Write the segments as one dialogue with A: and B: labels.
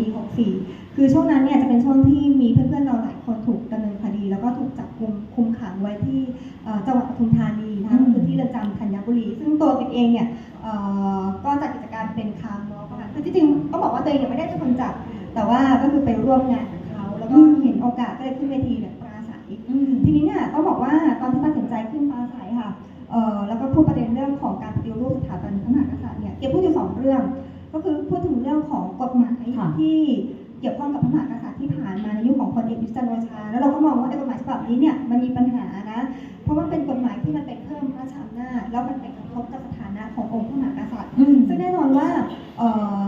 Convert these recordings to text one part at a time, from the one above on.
A: ปี 64 คือช่วงนั้นเนี่ยจะเป็นช่วงที่มีเพื่อนๆเราหลายคนถูกดำเนินคดี แล้วก็ถูกจับกุมคุมขังไว้ที่เอ่อจังหวัดปทุมธานีนะคะ
B: อืม
A: ก็คือที่เรือนจำธัญบุรี ซึ่งตัวกิจเองเนี่ยเอ่อก็จัดกิจการเป็นคาร์มอลค่ะคือที่จริงก็บอกว่าตัวเองยังไม่ได้เป็นคนจัดแต่ว่าก็คือไปร่วมงานกับเขา แล้วก็เห็นโอกาสก็เลยขึ้นเวทีแบบปราศัย
B: อืม
A: ทีนี้เนี่ยต้องบอกว่าตอนที่ตัดสินใจขึ้นปราศัยค่ะเอ่อแล้วก็พูดประเด็นเรื่องของการปฏิรูปสถาบันพระมหากษัตริย์เนี่ยเกี่ยวพูดอยู่สองเรื่อง ก็คือพูดถึงเรื่องของกฎหมาย
B: ค่ะ
A: ที่เกี่ยวข้องกับพระมหากษัตริย์ที่ผ่านมาในยุคของพลเอกประยุทธ์จันทร์โอชา แล้วเราก็มองว่าไอ้กฎหมายฉบับนี้เนี่ยมันมีปัญหานะ เพราะมันเป็นกฎหมายที่มันไปเพิ่มพระราชอำนาจแล้วมันไปกระทบกับสถานะขององค์พระมหากษัตริย์
B: อืม
A: ซึ่งแน่นอนว่าเอ่อ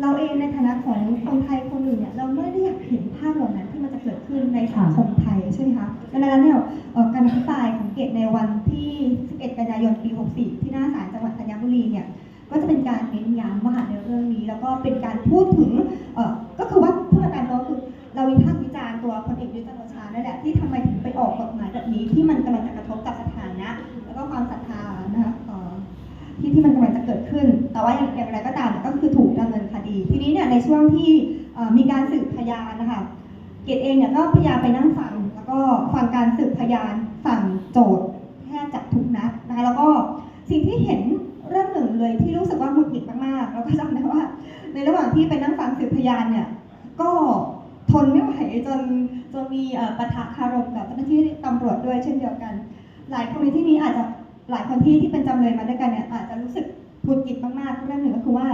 A: เราเองในฐานะของคนไทยคนหนึ่งเนี่ยเราไม่ได้อยากเห็นภาพเหล่านั้นที่มันจะเกิดขึ้นในสังคมไทยใช่ไหมคะดังนั้นเนี่ยเอ่อการอภิปรายของเกตในวันที่ 11 กันยายน ปี 64 ที่หน้าศาลจังหวัดธัญบุรีเนี่ย ก็จะเป็นการเน้นย้ำว่าในเรื่องนี้ แล้วก็เป็นการพูดถึงเอ่อก็คือว่าพูดตามตรงคือเราวิพากษ์วิจารณ์ตัวพลเอกประยุทธจันทร์โอชานั่นแหละที่ทำไมถึงไปออกกฎหมายแบบนี้ที่มันกำลังจะกระทบกับสถานะ แล้วก็ความศรัทธานะคะที่ที่มันกำลังจะเกิดขึ้น แต่ว่าอย่างไรก็ตามก็คือถูกดำเนินคดี ทีนี้เนี่ยในช่วงที่มีการสืบพยานนะคะเกดเองเนี่ยก็พยายามไปนั่งฟัง แล้วก็ฟังการสืบพยานฝั่งโจทย์แทบจะทุกนัดนะคะ แล้วก็สิ่งที่เห็นเรื่องหนึ่งเลยที่รู้สึกว่าหงุด หงิดมาก็จำได้ว่า ในระหว่างที่ไปนั่งฟังสืบพยานเนี่ย ก็ทนไม่ไหวจนจนมีปะทะคารมกับเจ้าหน้าที่ตำรวจด้วยเช่นเดียวกัน หลายคนในที่นี้อาจจะหลายคนที่ที่เป็นจำเลยมาด้วยกันเนี่ยอาจจะรู้สึกหงุดหงิดมากๆเรื่องหนึ่งก็คือว่า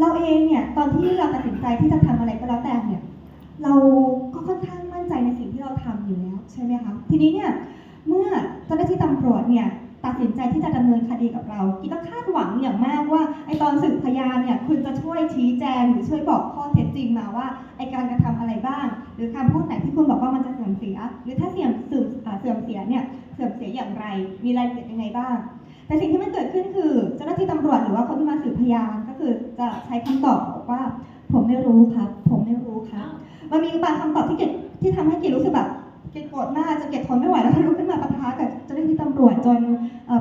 A: เราเองเนี่ยตอนที่เราตัดสินใจที่จะทำอะไรก็แล้วแต่เนี่ยเราก็ค่อนข้างมั่นใจในสิ่งที่เราทำอยู่แล้วใช่ไหมคะทีนี้เนี่ยเมื่อเจ้าหน้าที่ตำรวจเนี่ย ตัดสินใจที่จะดำเนินคดีกับเรากิ๊กก็คาดหวังอย่างมากว่าไอตอนสืบพยานเนี่ยคุณจะช่วยชี้แจงหรือช่วยบอกข้อเท็จจริงมาว่าไอการกระทำอะไรบ้าง หรือคำพูดไหนที่คุณบอกว่ามันจะเสื่อมเสีย หรือถ้าเสื่อมเสื่อมอ่าเสื่อมเสียเนี่ยเสื่อมเสียอย่างไร มีรายละเอียดยังไงบ้าง แต่สิ่งที่มันเกิดขึ้นคือเจ้าหน้าที่ตำรวจหรือว่าคนที่มาสืบพยานก็คือจะใช้คำตอบบอกว่า ผมไม่รู้ครับ ผมไม่รู้ครับ มันมีบางคำตอบที่เกดที่ทำให้เกดรู้สึกแบบ เกดโกรธมากจนเกดทนไม่ไหวแล้วก็ลุกขึ้นมาปะทะกับเจ้าหน้าที่ตำรวจจน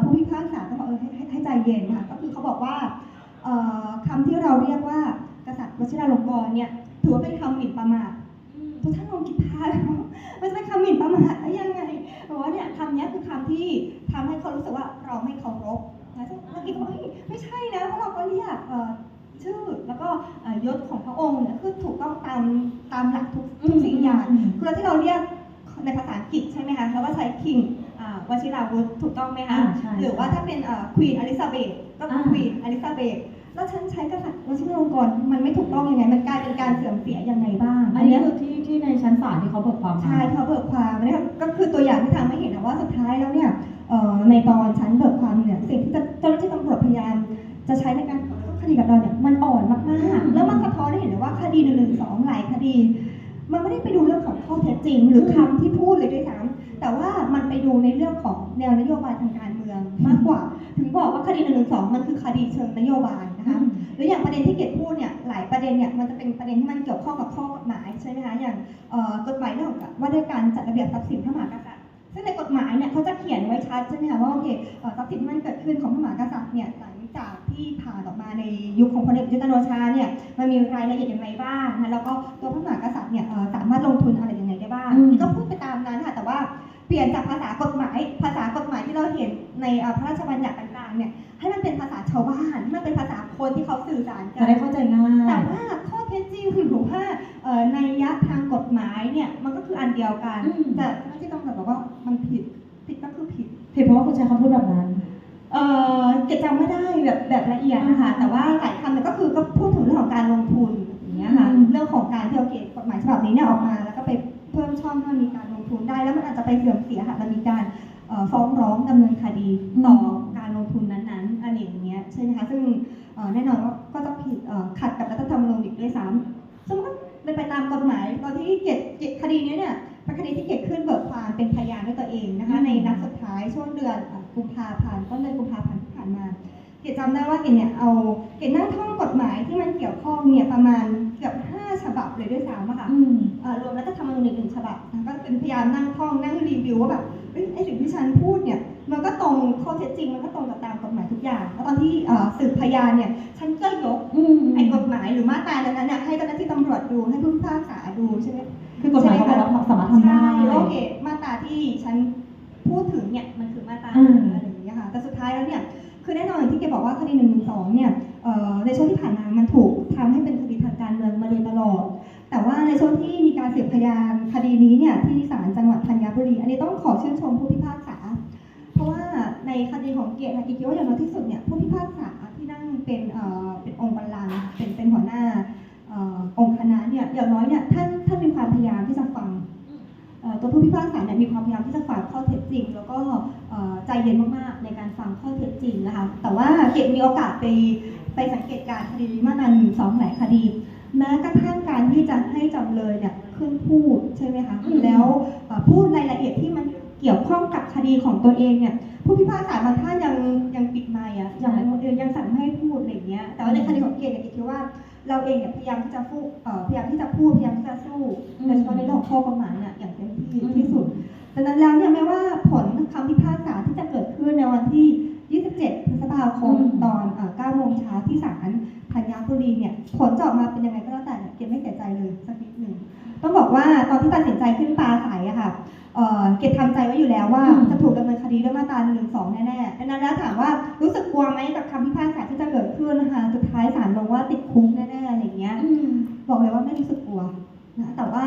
A: ผู้พิพากษาต้องบอกเออให้ให้ให้ใจเย็นค่ะก็คือเขาบอกว่าเอ่อคำที่เราเรียกว่ากษัตริย์วชิราลงกรณ์เนี่ยถือว่าเป็นคำหมิ่นประมาททุกท่านลองคิดภาพมันจะเป็นคำหมิ่นประมาทได้ยังไงเพราะว่าเนี่ยคำเนี้ยคือคำที่ทำให้เขารู้สึกว่าเราไม่เคารพนะซึ่งเมื่อกี้ก็บอกไม่ใช่นะเพราะเราก็เรียกชื่อแล้วก็ยศของพระองค์เนี่ยคือถูกต้องตามตามหลักทุกทุกสิ่งอย่างคือที่เราเรียก ในภาษาอังกฤษใช่ไหมคะเราก็ใช้ king อ่าวชิราวุธถูกต้องไหมคะ
B: อ่าใช่
A: หรือว่าถ้าเป็นควีนอลิซาเบธก็คือ
B: อ่า
A: ควีนอลิซาเบธแล้วฉันใช้กษัตริย์วชิราลงกรณ์มันไม่ถูกต้องยังไง มันกลายเป็นการเสื่อมเสียยังไงบ้าง
B: อันนี้คือที่ที่ในชั้นศาลที่เขาเบิกความมา
A: ใช่เขาเบิกความเนี่ยก็คือตัวอย่างที่ทำให้เห็นนะว่าสุดท้ายแล้วเนี่ยเอ่อในตอนชั้นเบิกความเนี่ยสิ่งที่เจ้าหน้าที่ตำรวจพยายามจะใช้ในการต่อสู้คดีกับเราเนี่ยมันอ่อนมากๆแล้วมันสะท้อนให้เห็นเลยว่าคดีหนึ่งหนึ่งสองหลายคดี มันไม่ได้ไปดูเรื่องของข้อเท็จจริง หรือคำที่พูดเลยด้วยซ้ำแต่ว่ามันไปดูในเรื่องของแนวนโยบายทางการเมืองมากกว่า ถึงบอกว่าคดีหนึ่งหนึ่งสองมันคือคดีเชิงนโยบายนะคะหรืออย่างประเด็นที่เกดพูดเนี่ยหลายประเด็นเนี่ยมันจะเป็นประเด็นที่มันเกี่ยวข้องกับข้อกฎหมายใช่ไหมคะอย่างเอ่อกฎหมายเรื่องของว่าด้วยการจัดระเบียบทรัพย์สินพระมหากษัตริย์ซึ่งในกฎหมายเนี่ยเขาจะเขียนไว้ชัดใช่ไหมคะว่าโอเคเอ่อทรัพย์สินที่มันเกิดขึ้นของพระมหากษัตริย์เนี่ยหลัง จากที่ผ่านออกมาในยุคของพลเอกประยุทธ์จันทร์โอชาเนี่ยมันมีรายละเอียดอย่างไรบ้างนะแล้วก็ตัวพระมหากษัตริย์เนี่ยเอ่อสามารถลงทุนอะไรยังไงได้บ้าง
B: อืม
A: นี่ก็พูดไปตามนั้นค่ะแต่ว่าเปลี่ยนจากภาษากฎหมาย ภาษากฎหมายที่เราเห็นในเอ่อพระราชบัญญัติต่างๆเนี่ยให้มันเป็นภาษาชาวบ้านให้มันเป็นภาษาคนที่เขาสื่อสารกั
B: จะ
A: น
B: ได้เข้าใจง่าย
A: แต่ว่าข้อเท็จจริงหรือว่าเอ่อในยะทางกฎหมายเนี่ยมันก็คืออันเดียวกัน
B: อืม
A: แต่เจ้าหน้าที่ตำรวจบอกว่ามันผิดผิดก็คือผิด
B: ผิดเพราะว่าคุณใช้คำพูดแบบนั้น
A: เอ่อเกดจำไม่ได้แบบแบบละเอียดนะคะ
B: อืม
A: แต่ว่าหลายคำเนี่ยก็คือก็พูดถึงเรื่องของการลงทุนอย่างเงี้ยค่ะ
B: อืม
A: เรื่องของการที่เราเกดกฎหมายฉบับนี้เนี่ยออกมา แล้วก็ไปเพิ่มช่องให้มันมีการลงทุนได้ แล้วมันอาจจะไปเสื่อมเสียค่ะมันมีการเอ่อฟ้องร้องดำเนินคดีต่อการลงทุนนั้นๆอะไรอย่างเงี้ยใช่ไหมคะซึ่งเอ่อแน่นอนว่าก็จะผิดเอ่อขัดกับรัฐามกฎหมายตอนที่เกดเกดคดีเนี้ยเนี่ยเป็นคดีที่เกดขึ้นเบิกความเป็นพยานด้วยตัวเองนะคะ
B: อืม
A: ในนัดสุดท้ายช่วงเดือนเอ่อกุมภาพันธ์ต้นเดือนกุมภาพันธ์ที่ผ่านมา เกดจำได้ว่าเกดเนี่ยเอาเกดนั่งท่องกฎหมายที่มันเกี่ยวข้องเนี่ยประมาณเกือบ5ฉบับเลยด้วยซ้ำอะค่ะ
B: อืม
A: เอ่อรวมรัฐธรรมนูญอีกหนึ่งฉบับนะก็เป็นพยายามนั่งท่องนั่งรีวิวว่าแบบเอ้ยไอสิ่งที่ฉันพูดเนี่ย มันก็ตรงข้อเท็จจริง มันก็ตรงกับตามกฎหมายทุกอย่าง แล้วตอนที่เอ่อสืบพยานเนี่ย ฉันก็ยก
B: อืม
A: ไอ้กฎหมายหรือมาตรานั้นๆเนี่ยให้เจ้าหน้าที่ตำรวจดูให้ผู้พิพากษาดูใช่ไหม
B: คือกฎหมายเขาบอกว่าสามารถทำได้
A: ใช่แล้วโอเคมาตราที่ฉันพูดถึงเนี่ยมันคือมาตรา
B: อืม
A: อะไรอย่างเงี้ยค่ะ แต่สุดท้ายแล้วเนี่ย คือแน่นอนอย่างที่แกบอกว่าคดีหนึ่งหนึ่งสองเนี่ยเอ่อในช่วงที่ผ่านมา มันถูกทำให้เป็นคดีทางการเมืองมาโดยตลอด แต่ว่าในช่วงที่มีการสืบพยานคดีนี้เนี่ยที่ศาลจังหวัดธัญบุรี อันนี้ต้องขอชื่นชมผู้พิพากษา เพราะว่าในคดีของเกียรติค่ะอีกว่าอย่างน้อยที่สุดเนี่ยผู้พิพากษาที่นั่งเป็นเอ่อเป็นองค์บัลลังก์เป็นเป็นหัวหน้าเอ่อองค์คณะเนี่ยอย่างน้อยเนี่ยท่านท่านมีความพยายามที่จะฟังเอ่อตัวผู้พิพากษาเนี่ยมีความพยายามที่จะฟังข้อเท็จจริง แล้วก็เอ่อใจเย็นมากๆในการฟังข้อเท็จจริงนะคะแต่ว่าเกียรติมีโอกาสไปไปสังเกตการณ์คดีนี้มานานหนึ่งสองหลายคดี แม้กระทั่งการที่จะให้จำเลยเนี่ยขึ้นพูดใช่ไหมคะ
B: อืม
A: แล้วเอ่อพูดรายละเอียดที่มัน เกี่ยวข้องกับคดีของตัวเองเนี่ยผู้พิพากษาบางท่านยังยังปิดไมค์อะยังเออยังสั่งไม่ให้พูดอะไรอย่างเงี้ยแต่ว่าในคดีของเกณฑ์เนี่ยคิดว่าเราเองเนี่ยพยายามที่จะพูดเอ่อพยายามที่จะพูดพยายามที่จะสู้โดยเฉพาะในเรื่องของข้อกฎหมายเนี่ยอย่างเต็มที่ที่สุดดังนั้นแล้วเนี่ยแม้ว่าผลคำพิพากษาที่จะเกิดขึ้นในวันที่ 27 พฤษภาคมตอนเอ่อ9โมงเช้าที่ศาลธัญบุรีเนี่ยผลจะออกมาเป็นยังไงก็แล้วแต่เนี่ยเกดไม่เสียใจเลยสักนิดหนึ่งต้องบอกว่าตอนที่ตัดสินใจขึ้นปลาใสอะค่ะ เอ่อเกดทำใจไว้อยู่แล้วว่า
B: อืม
A: จะถูกดำเนินคดีด้วยมาตรา1นึสองแน่ๆดังนั้นแล้วถามว่ารู้สึกกลัวไหมกับคำพิพากษาที่จะเกิดขึ้นนะคะสุดท้ายศาลลงว่าติดคุกแน่ๆอะไรอย่างเงี้ย
B: อืม
A: บอกเลยว่าไม่รู้สึกกลัวนะแต่ว่า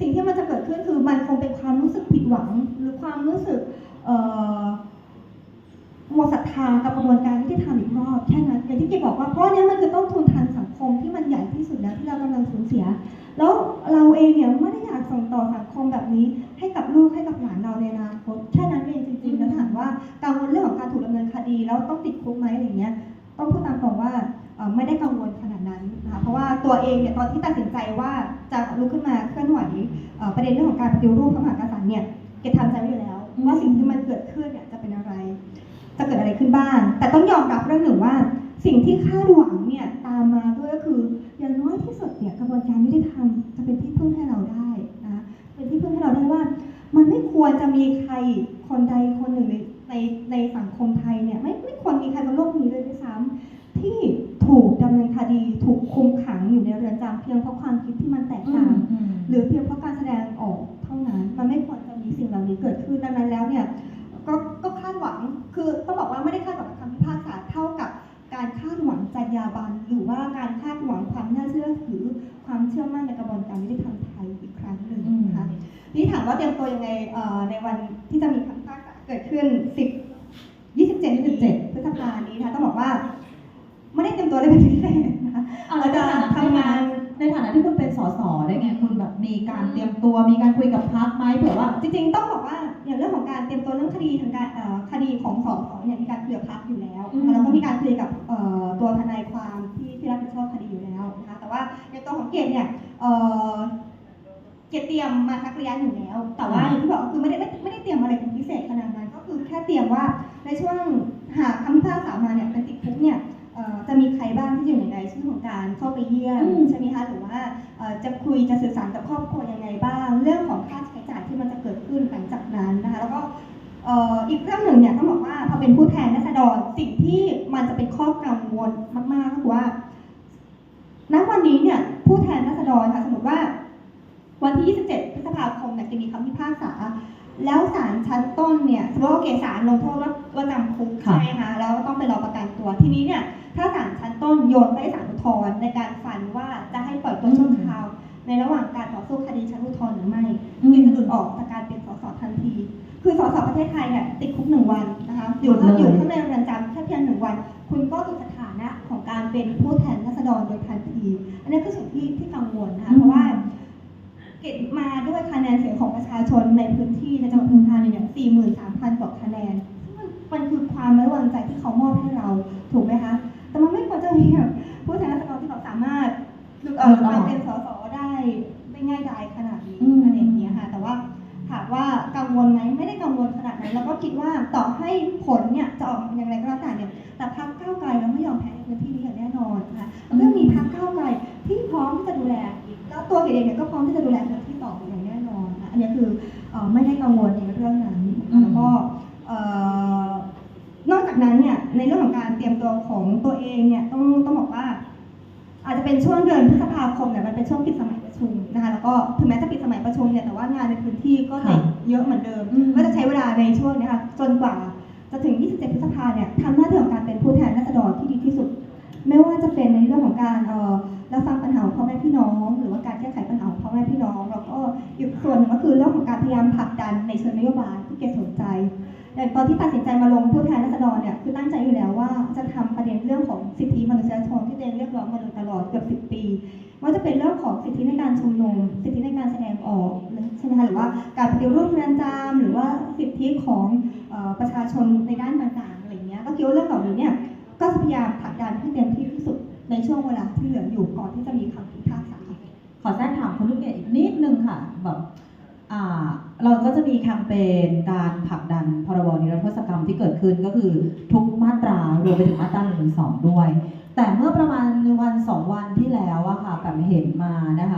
A: สิ่งที่มันจะเกิดขึ้นคือมันคงเป็นความรู้สึกผิดหวัง หรือความรู้สึกเอ่อหมดศรัทธากับกระบวนการยุติธรรมอีกรอบแค่นั้นอย่างที่เกดบอกว่าเพราะอันเนี้ยมันคือต้นทุนทางสังคมที่มันใหญ่ที่สุดแล้วที่เรากำลังสูญเสีย แล้วเราเองเนี่ยไม่ได้อยาก ส่งต่อสังคมแบบนี้ ให้กับลูกให้กับหลานเราในอนาคตแค่นั้นเองจริงๆแล้วถามว่ากังวลเรื่องของการถูกดำเนินคดีแล้วต้องติดคุกไหมอะไรเงี้ยต้องพูดตามตรงว่าเอ่อไม่ได้กังวลขนาดนั้นนะคะเพราะว่าตัวเองเนี่ยตอนที่ตัดสินใจว่าจะลุกขึ้นมาเคลื่อนไหวเอ่อประเด็นเรื่องของการปฏิรูปพระมหากษัตริย์เนี่ยเกดทำใจไว้อยู่แล้ว
B: อืม
A: ว่าสิ่งที่มันเกิดขึ้นเนี่ยจะเป็นอะไร จะเกิดอะไรขึ้นบ้าง แต่ต้องยอมรับเรื่องหนึ่งว่า สิ่งที่คาดหวังเนี่ยตามมาด้วยก็คือ มีใครคนใดคนหนึ่งในในในสังคมไทยเนี่ยไม่ไม่ควรมีใครบนโลกนี้เลยด้วยซ้ำที่ถูกดำเนินคดีถูกคุมขังอยู่ในเรือนจำเพียงเพราะความคิดที่มันแตกต่าง หรือเพียงเพราะการแสดงออกเท่านั้น มันไม่ควรจะมีสิ่งเหล่านี้เกิดขึ้นดังนั้นแล้วเนี่ยก็ก็คาดหวังคือต้องบอกว่าไม่ได้คาดหวัง ในวันที่จะมีคำพิพากษาเกิดขึ้น 10 27 27พฤษภานี้นะคะต้องบอกว่า ไม่ได้เตรียมตัวเลยเป็นพิเศษนะคะ
B: เอาแล้วจะทำงานในฐานะที่คุณเป็นสสได้ไงคุณแบบมีการเตรียมตัวมีการคุยกับพักไหมเผื่อว่า
A: จริงๆ ต้องบอกว่าอย่างเรื่องของการเตรียมตัวเรื่องคดีทางการเอ่อคดีของสอสเนี่ยมีการคุยกับพักอยู่แล้ว
B: อืม
A: นะคะแล้วก็มีการคุยกับเอ่อตัวทนายความที่ที่รับผิดชอบคดีอยู่แล้วนะคะแต่ว่าในตัวของเกดเนี่ย เอ่อเกดเตรียมมาสักระยะหนึ่งแล้ว แต่ว่าอย่างที่บอกก็คือไม่ได้ไม่ไม่ได้เตรียมอะไรเป็นพิเศษขนาดนั้น ก็คือแค่เตรียมว่าในช่วงหากคำพิพากษามาเนี่ยเป็นติดคุกเนี่ยเอ่อจะมีใครบ้างที่อยู่ในรายชื่อของการเข้าไปเยี่ยม
B: อืม
A: ใช่ไหมคะหรือว่าเอ่อจะคุยจะสื่อสารกับครอบครัวยังไงบ้าง เรื่องของค่าใช้จ่ายที่มันจะเกิดขึ้นหลังจากนั้นนะคะแล้วก็เอ่ออีกเรื่องหนึ่งเนี่ยต้องบอกว่าพอเป็นผู้แทนราษฎรสิ่งที่มันจะเป็นข้อกังวลมากๆก็คือว่าณวันนี้เนี่ยผู้แทนราษฎรค่ะสมมติว่า วันที่ 27 พฤษภาคมเนี่ยจะมีคำพิพากษา แล้วศาลชั้นต้นเนี่ยสมมติว่าโอเคศาลลงโทษว่าว่าจำคุก
B: ค่ะ
A: ใช่ไหมคะแล้วต้องไปรอประกันตัวทีนี้เนี่ยถ้าศาลชั้นต้นโยนไปให้ศาลอุทธรณ์ในการฟันว่าจะให้ปล่อยตัวชั่วคราว ในระหว่างการต่อสู้คดีชั้นอุทธรณ์หรือไม่
B: อืม
A: เกณฑ์จะหลุดออกจากการเป็นสสทันที คือสสประเทศไทยเนี่ยติดคุกหนึ่งวันนะคะอยู่
B: หลุดเลย
A: อยู่ข้างในเรือนจำแค่เพียงหนึ่งวัน คุณก็หลุดสถานะของการเป็นผู้แทนราษฎรโดยทันที อันนี้คือสิ่งที่ที่กังวลนะคะเพราะว่า เก็บ มาด้วยคะแนนเสียงของประชาชนในพื้นที่ในจังหวัดปทุมธานีเนี่ย43,000กว่าคะแนนซึ่งมันมันคือความไว้วางใจที่เขามอบให้เราถูกไหมคะ แต่มันไม่ควรจะมีแบบผู้แทนราษฎรที่เขาสามารถหลุดเออมาเป็นสสได้ได้ง่ายดายขนาดนี้
B: อืม
A: อะไรอย่างเงี้ยค่ะ แต่ว่าถามว่ากังวลไหมไม่ได้กังวลขนาดนั้น แล้วก็คิดว่าต่อให้ผลเนี่ยจะออกมาอย่างไรก็แล้วแต่เนี่ย แต่พรรคก้าวไกลเราไม่ยอมแพ้ในพื้นที่นี้อย่างแน่นอนนะคะแล้วก็มีพรรคก้าวไกลที่พร้อมที่จะดูแล แล้วตัวเกดเองเนี่ยก็พร้อมที่จะดูแล เตรียมตัวของตัวเองเนี่ยต้องต้องบอกว่า อาจจะเป็นช่วงเดือนพฤษภาคมเนี่ยมันเป็นช่วงปิดสมัยประชุมนะคะแล้วก็ถึงแม้จะปิดสมัยประชุมเนี่ยแต่ว่างานในพื้นที่ก็ติดเยอะเหมือนเดิม
B: อืม
A: ก็จะใช้เวลาในช่วงเนี้ค่ะจนกว่าจะถึง 27 พฤษภาเนี่ยทำหน้าที่ของการเป็นผู้แทนราษฎรที่ดีที่สุด ไม่ว่าจะเป็นในเรื่องของการเอ่อรับฟังปัญหาของพ่อแม่พี่น้อง หรือว่าการแก้ไขปัญหาของพ่อแม่พี่น้อง แล้วก็อีกส่วนหนึ่งก็คือเรื่องของการพยายามผลักดันในเชิงนโยบายที่เกดสนใจ แต่ตอนที่ตัดสินใจมาลงผู้แทนราษฎรเนี่ยคือตั้งใจอยู่แล้วว่าจะทำประเด็นเรื่องของสิทธิมนุษยชนที่เดนเรียกร้องมาโดยตลอดเกือบ10ปี ว่าจะเป็นเรื่องของสิทธิในการชุมนุมสิทธิในการแสดงออกใช่ไหมคะหรือว่าการปฏิรูปเรือนจำหรือว่าสิทธิของประชาชนในด้านต่างๆอะไรเงี้ยก็คิดว่าเรื่องเหล่านี้เนี่ยก็จะพยายามผลักดันให้เต็มที่ที่สุดในช่วงเวลาที่เหลืออยู่ก่อนที่จะมีคำพิพากษา
B: ขอแทรกถามคุณลูกเกดอีกนิดนึงค่ะแบบ เราก็จะมีแคมเปญการผลักดันพรบนิรโทษกรรมที่เกิดขึ้นก็คือทุกมาตรารวมไปถึงมาตรา1นึด้วย แต่เมื่อประมาณวันสองวันที่แล้วอะค่ะแบบเห็นมานะคะ